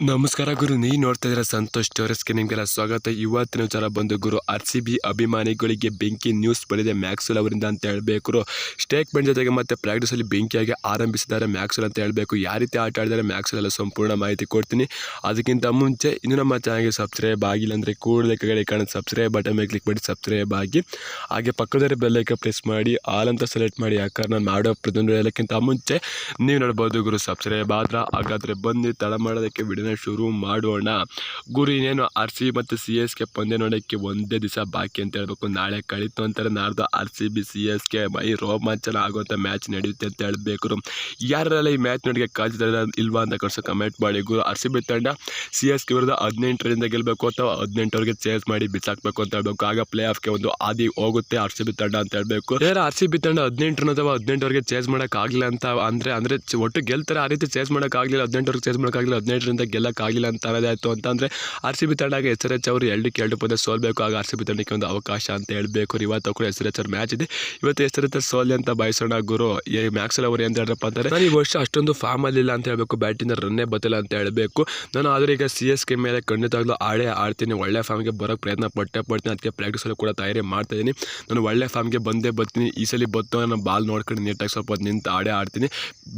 ನಮಸ್ಕಾರ ಗುರು ನೀ ನೋಡ್ತಾ ಇದ್ದೀರಾ ಸಂತೋಷ್ ಟೋರಿಸ್ಗೆ ನಿಮಗೆಲ್ಲ ಸ್ವಾಗತ. ಇವತ್ತಿನ ವಿಚಾರ ಬಂದು ಗುರು ಆರ್ ಸಿ ಬಿ ಅಭಿಮಾನಿಗಳಿಗೆ ಬೆಂಕಿ ನ್ಯೂಸ್ ಬಂದಿದೆ. ಮ್ಯಾಕ್ಸುಲ್ ಅವರಿಂದ ಅಂತ ಹೇಳಬೇಕು ಸ್ಟೇಟ್ಮೆಂಟ್ ಜೊತೆಗೆ ಮತ್ತೆ ಪ್ರಾಕ್ಟೀಸಲ್ಲಿ ಬೆಂಕಿಯಾಗಿ ಆರಂಭಿಸಿದ್ದಾರೆ ಮ್ಯಾಕ್ಸುಲ್ ಅಂತ ಹೇಳಬೇಕು. ಯಾವ ರೀತಿ ಆಟ ಆಡಿದರೆ ಮ್ಯಾಕ್ಸುಲ್ ಎಲ್ಲ ಸಂಪೂರ್ಣ ಮಾಹಿತಿ ಕೊಡ್ತೀನಿ. ಅದಕ್ಕಿಂತ ಮುಂಚೆ ಇನ್ನು ನಮ್ಮ ಚಾನಲ್ಗೆ ಸಬ್ಸ್ಕ್ರೈಬ್ ಆಗಿಲ್ಲ ಅಂದರೆ ಕೂಡಲೇ ಕಡೆ ಕಾಣೋ ಸಬ್ಸ್ಕ್ರೈಬ್ ಬಟನ್ ಮೇಲೆ ಕ್ಲಿಕ್ ಮಾಡಿ ಸಬ್ಸ್ಕ್ರೈಬ್ ಆಗಿ. ಹಾಗೆ ಪಕ್ಕದಲ್ಲಿ ಬೆಲ್ಲೈಕ ಪ್ರೆಸ್ ಮಾಡಿ ಆಲ್ ಅಂತ ಸೆಲೆಕ್ಟ್ ಮಾಡಿ ಯಾಕಂದ್ರೆ ನಾನು ಮಾಡೋ ಪ್ರತಿಯೊಂದು ಹೇಳೋಕ್ಕಿಂತ ಮುಂಚೆ ನೀವು ನೋಡ್ಬೋದು ಗುರು ಸಬ್ಸ್ಕ್ರೈಬ್ ಆದ್ರೆ ಹಾಗಾದರೆ ಬಂದು ತಡ ಮಾಡೋದಕ್ಕೆ ವಿಡಿಯೋನ ಶುರು ಮಾಡೋಣ. ಗುರು ಇನ್ನೇನು ಆರ್ ಸಿ ಮತ್ತು ಸಿ ಎಸ್ ಕೆ ಪಂದ್ಯ ನೋಡೋಕ್ಕೆ ಒಂದೇ ದಿವಸ ಬಾಕಿ ಅಂತ ಹೇಳ್ಬೇಕು. ನಾಳೆ ಕಳೀತು ಅಂತಾರೆ. ನಾಡ್ದು R C B, C S K ಮೈ ರೋಮಾಂಚನ ಆಗುವಂಥ ಮ್ಯಾಚ್ ನಡೆಯುತ್ತೆ ಅಂತ ಹೇಳಬೇಕು ಯಾರೆಲ್ಲ ಈ ಮ್ಯಾಚ್ ನೋಡಿಗೆ ಕಾಲ್ತಿದ್ದಾರೆ ಇಲ್ವಾ ಅಂತ ಕಳಿಸೋ ಕಮೆಂಟ್ ಮಾಡಿ. ಗುರು, ಆರ್ ಸಿ ಬಿ ತಂಡ ಸಿ ಎಸ್ ಕೆ ವಿರುದ್ಧ ಹದಿನೆಂಟರಿಂದ ಗೆಲ್ಲಬೇಕು ಅಥವಾ ಹದಿನೆಂಟವರೆಗೆ ಚೇಸ್ ಮಾಡಿ ಬಿಸಾಕಬೇಕು ಅಂತ ಹೇಳ್ಬೇಕು. ಆಗ ಪ್ಲೇ ಆಫ್ಗೆ ಒಂದು ಆದಿ ಹೋಗುತ್ತೆ ಆರ್ ಸಿ ಬಿ ತಂಡ ಅಂತ ಹೇಳ್ಬೇಕು. ಯಾರು ಆರ್ ಸಿ ಬಿ ತಂಡ ಹದಿನೆಂಟರ ಅಥವಾ ಹದಿನೆಂಟವರೆಗೆ ಚೇಸ್ ಮಾಡೋಕ್ಕಾಗಲಿಲ್ಲ ಅಂತ ಅಂದರೆ ಅಂದರೆ ಒಟ್ಟು ಗೆಲ್ತಾರೆ ಆ ರೀತಿ ಚೇಸ್ ಮಾಡೋಕ್ಕಾಗಲಿಲ್ಲ. ಹದಿನೆಂಟವರೆಗೆ ಚೇಸ್ ಮಾಡೋಕ್ಕಾಗಲಿಲ್ಲ. ಹದಿನೆಂಟರಿಂದ ಗೆಲ್ಲಕ್ಕಾಗಲಿಲ್ಲ ಅಂತ ಅನ್ನೋದಾಯಿತು ಅಂತಂದರೆ ಆರ್ ಸಿ ಬಿ ತಂಡಕ್ಕೆ ಎಸ್ ಆರ್ ಎಚ್ ಅವರು ಎರಡಕ್ಕೆ ಎರಡು ಪದ ಸೋಲ್ಬೇಕು. ಆಗ ಆರ್ ಸಿ ಬಿ ತಂಡಕ್ಕೆ ಒಂದು ಅವಕಾಶ ಅಂತ ಹೇಳಬೇಕು. ಇವತ್ತು ಕೂಡ ಎಸ್ ಆರ್ ಎಚ್ ಅವ್ರ ಮ್ಯಾಚ್ ಇದೆ. ಇವತ್ತು ಎಸ್ ಆರ್ ಎಚ್ ಸೋಲಿ ಅಂತ ಬಯಸೋಣ ಗುರು. ಈ ಮ್ಯಾಕ್ಸಲ್ ಅವರು ಏನು ಹೇಳ್ರಪ್ಪ ಅಂತಾರೆ ನಾನು ಈ ವರ್ಷ ಅಷ್ಟೊಂದು ಫಾರ್ಮ್ ಇಲ್ಲ ಅಂತ ಹೇಳಬೇಕು. ಬ್ಯಾಟಿಂದ ರನ್ನೇ ಬತ್ತಿಲ್ಲ ಅಂತ ಹೇಳಬೇಕು. ನಾನು ಆದರೆ ಈಗ ಸಿ ಎಸ್ ಕೆ ಮೇಲೆ ಖಂಡಿತವಾಗ್ಲೂ ಆಡೇ ಆಡ್ತೀನಿ. ಒಳ್ಳೆ ಫಾರ್ಮ್ಗೆ ಬರೋಕ್ಕೆ ಪ್ರಯತ್ನ ಪಟ್ಟೆ ಪಡ್ತೀನಿ. ಅದಕ್ಕೆ ಪ್ರಾಕ್ಟೀಸಲ್ಲೂ ಕೂಡ ತಯಾರಿ ಮಾಡ್ತಾ ಇದ್ದೀನಿ ನಾನು ಒಳ್ಳೆ ಫಾರ್ಮ್ಗೆ ಬಂದೇ ಬರ್ತೀನಿ ಈ ಸಲ ಬತ್ತು ನಾನು ಬಾಲ್ ನೋಡ್ಕೊಂಡು ನೀಟಾಗಿ ಸ್ವಲ್ಪ ನಿಂತು ಆಡೇ ಆಡ್ತೀನಿ.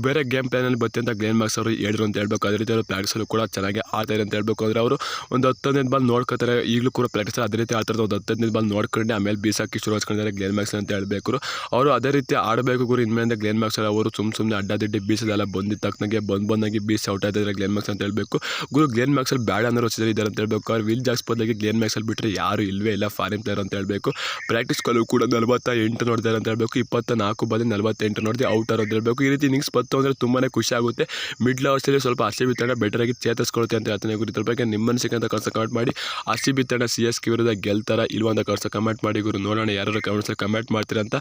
ಬೇರೆ ಗೇಮ್ ಪ್ಲಾನಲ್ಲಿ ಬತ್ತಿ ಅಂತ ಗ್ಲೇನ್ ಮಾರ್ಕ್ಸ್ ಅವರು ಹೇಳಿದ್ರು ಅಂತ ಹೇಳ್ಬೇಕು. ಅದೇ ರೀತಿ ಅವರು ಪ್ರಾಕ್ಟೀಸಲ್ಲೂ ಕೂಡ ಚೆನ್ನಾಗಿ ಆಡ್ತಾರೆ ಅಂತ ಹೇಳ್ಬೇಕು ಅಂದರೆ ಅವರು ಒಂದು ಹತ್ತು ಹದಿನೈದು ಬಾಲ್ ನೋಡ್ಕೊತಾರೆ. ಈಗಲೂ ಕೂಡ ಪ್ರಾಕ್ಟೀಸ್ ಅದೇ ರೀತಿ ಆಡ್ತಾರೆ ಒಂದು ಹತ್ತು ಹದಿನೈದು ಬಾಲ್ ನೋಡ್ಕೊಂಡು ಆಮೇಲೆ ಬೀಸಾಕಿ ಶುರು ಹಚ್ಕೊಂಡಿದ್ದಾರೆ ಗ್ಲೇನ್ ಮ್ಯಾಕ್ಸ್ ಅಂತ ಹೇಳಬೇಕು. ಅವರು ಅದೇ ರೀತಿ ಆಡಬೇಕು ಗುರು. ಇನ್ಮೇಲೆ ಗ್ಲೇನ್ ಮ್ಯಾಕ್ಸ್ ಅವರು ಸುಮ್ಮ ಸುಮ್ಮನೆ ಅಡ್ಡಾದಿಡ್ಡಿ ಬೀಸೋದೆಲ್ಲ ಬಂದಿದ್ದ ತಕ್ಕನಾಗೆ ಬಂದು ಬಂದಾಗಿ ಬೀಸಿ ಔಟ್ ಆಗಿದ್ದಾರೆ ಗ್ಲೇನ್ ಮ್ಯಾಕ್ಸ್ ಅಂತ ಹೇಳಬೇಕು. ಗುರು ಗ್ಲೇನ್ ಮ್ಯಾಕ್ಸಲ್ಲಿ ಬ್ಯಾಡ್ ಅನ್ನೋ ರಚಿಸಿದ್ದಾರೆ ಇದ್ದಾರೆ ಅಂತ ಹೇಳಬೇಕು. ಅವ್ರು ವಿಲ್ ಜಾಕ್ಸ್ ಬದಲಾಗಿ ಗ್ಲೇನ್ ಮ್ಯಾಕ್ಸಲ್ಲಿ ಬಿಟ್ಟರೆ ಯಾರು ಇಲ್ವೇ ಇಲ್ಲ ಫಾರಿನ್ ಪ್ಲೇಯರ್ ಅಂತ ಹೇಳಬೇಕು. ಪ್ರಾಕ್ಟೀಸ್ ಕಲು ಕೂಡ ನಲವತ್ತ ಎಂಟು ನೋಡಿದ್ದಾರೆ ಅಂತ ಹೇಳಬೇಕು. ಇಪ್ಪತ್ತ ನಾಲ್ಕು ಬಾಲಿ ನಲವತ್ತೆಂಟು ನೋಡಿದೆ ಔಟರ್ ಅಂತ ಹೇಳಬೇಕು. ಈ ರೀತಿ ಇನ್ನಿಂಗ್ಸ್ ಬತ್ತು ಅಂದರೆ ತುಂಬಾ ಖುಷಿ ಆಗುತ್ತೆ. ಮಿಡ್ಲ್ ಅವರ್ಸಲ್ಲಿ ಸ್ವಲ್ಪ ಅಷ್ಟೇ ಬಿದ್ದಾಗ ಬೆಟರಾಗಿ ತಂಡ ಬೆಟರ್ ಅಂತ ಹೇಳ್ತೀನಿ. ಗುರು, ಇದ್ರ ಬಗ್ಗೆ ಕರ್ಸ ಅಂತ ಕಮೆಂಟ್ ಮಾಡಿ. ಆರ್ ಸಿ ತಂಡ ಸಿ ಎಸ್ ಕೆ ವಿರುದ್ಧ ಗೆಲ್ತಾರ ಇಲ್ವಾ ಅಂತ ಕಳ್ಸ ಕಮೆಂಟ್ ಮಾಡಿ. ಗುರು, ನೋಡೋಣ ಯಾರು ಕಮೆಂಟ್ಸ್ ಕಮೆಂಟ್ ಮಾಡ್ತೀರಾ ಅಂತ.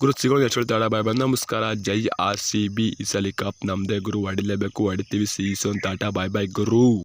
ಗುರು ಸಿಗೋಣ ಎಷ್ಟು ಹೇಳ್ತಾಳ ಬಾಯ್ ಬಂದ ನಮಸ್ಕಾರ. ಜೈ ಆರ್ ಸಿ ಬಿ. ಈ ಸಲ ಕಪ್ ನಮ್ಮದೇ ಗುರು. ಹೊಡಿಲೇಬೇಕು ಹೊಡಿತೀವಿ ಸಿ ಅಂತ ಆಟ ಬಾಯ್ ಬಾಯ್, ಗುರು.